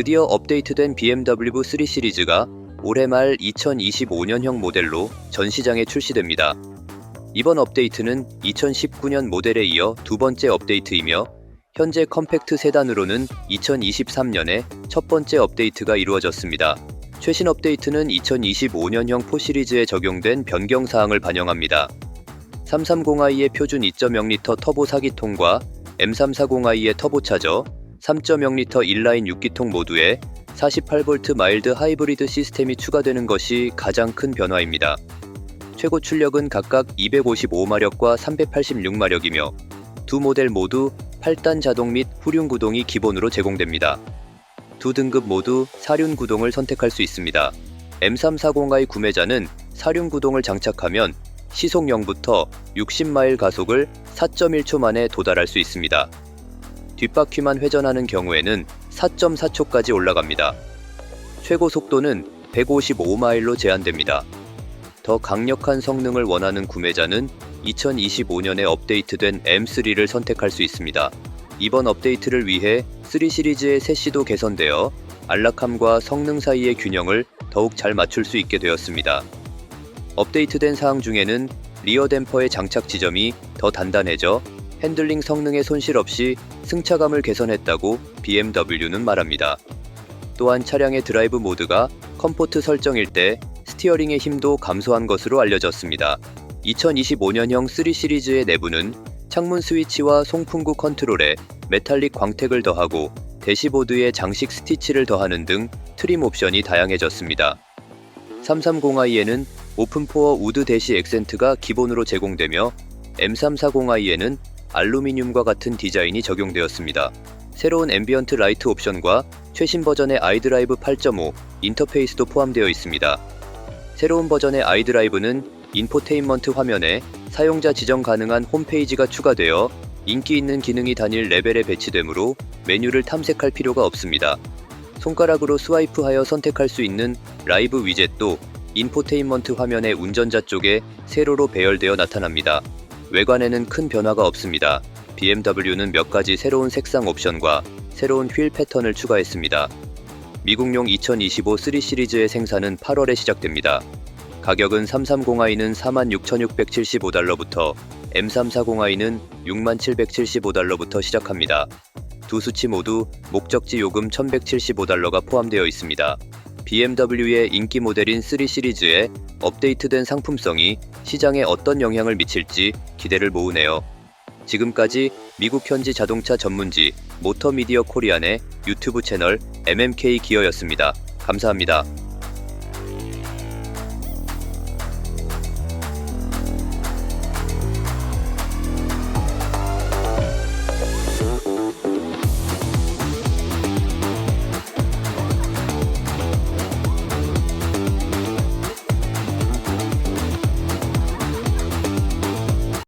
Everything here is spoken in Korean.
드디어 업데이트된 BMW 3 시리즈가 올해 말 2025년형 모델로 전 시장에 출시됩니다. 이번 업데이트는 2019년 모델에 이어 두 번째 업데이트이며 현재 컴팩트 세단으로는 2023년에 첫 번째 업데이트가 이루어졌습니다. 최신 업데이트는 2025년형 4 시리즈에 적용된 변경 사항을 반영합니다. 330i의 표준 2.0L 터보 4기통과 M340i의 터보차저, 3.0L 인라인 6기통 모두에 48V 마일드 하이브리드 시스템이 추가되는 것이 가장 큰 변화입니다. 최고 출력은 각각 255마력과 386마력이며 두 모델 모두 8단 자동 및 후륜 구동이 기본으로 제공됩니다. 두 등급 모두 사륜 구동을 선택할 수 있습니다. M340i 구매자는 사륜 구동을 장착하면 시속 0부터 60마일 가속을 4.1초 만에 도달할 수 있습니다. 뒷바퀴만 회전하는 경우에는 4.4초까지 올라갑니다. 최고 속도는 155마일로 제한됩니다. 더 강력한 성능을 원하는 구매자는 2025년에 업데이트된 M3를 선택할 수 있습니다. 이번 업데이트를 위해 3 시리즈의 세시도 개선되어 안락함과 성능 사이의 균형을 더욱 잘 맞출 수 있게 되었습니다. 업데이트된 사항 중에는 리어 댐퍼의 장착 지점이 더 단단해져 핸들링 성능에 손실 없이 승차감을 개선했다고 BMW는 말합니다. 또한 차량의 드라이브 모드가 컴포트 설정일 때 스티어링의 힘도 감소한 것으로 알려졌습니다. 2025년형 3 시리즈의 내부는 창문 스위치와 송풍구 컨트롤에 메탈릭 광택을 더하고 대시보드에 장식 스티치를 더하는 등 트림 옵션이 다양해졌습니다. 330i에는 오픈포어 우드 대시 액센트가 기본으로 제공되며 M340i에는 알루미늄과 같은 디자인이 적용되었습니다. 새로운 앰비언트 라이트 옵션과 최신 버전의 아이드라이브 8.5 인터페이스도 포함되어 있습니다. 새로운 버전의 아이드라이브는 인포테인먼트 화면에 사용자 지정 가능한 홈페이지가 추가되어 인기 있는 기능이 단일 레벨에 배치되므로 메뉴를 탐색할 필요가 없습니다. 손가락으로 스와이프하여 선택할 수 있는 라이브 위젯도 인포테인먼트 화면의 운전자 쪽에 세로로 배열되어 나타납니다. 외관에는 큰 변화가 없습니다. BMW는 몇 가지 새로운 색상 옵션과 새로운 휠 패턴을 추가했습니다. 미국용 2025 3 시리즈의 생산은 8월에 시작됩니다. 가격은 330i는 46,675달러부터 M340i는 6775달러부터 시작합니다. 두 수치 모두 목적지 요금 1,175달러가 포함되어 있습니다. BMW의 인기 모델인 3 시리즈의 업데이트된 상품성이 시장에 어떤 영향을 미칠지 기대를 모으네요. 지금까지 미국 현지 자동차 전문지 모터미디어 코리안의 유튜브 채널 MMK 기어였습니다. 감사합니다.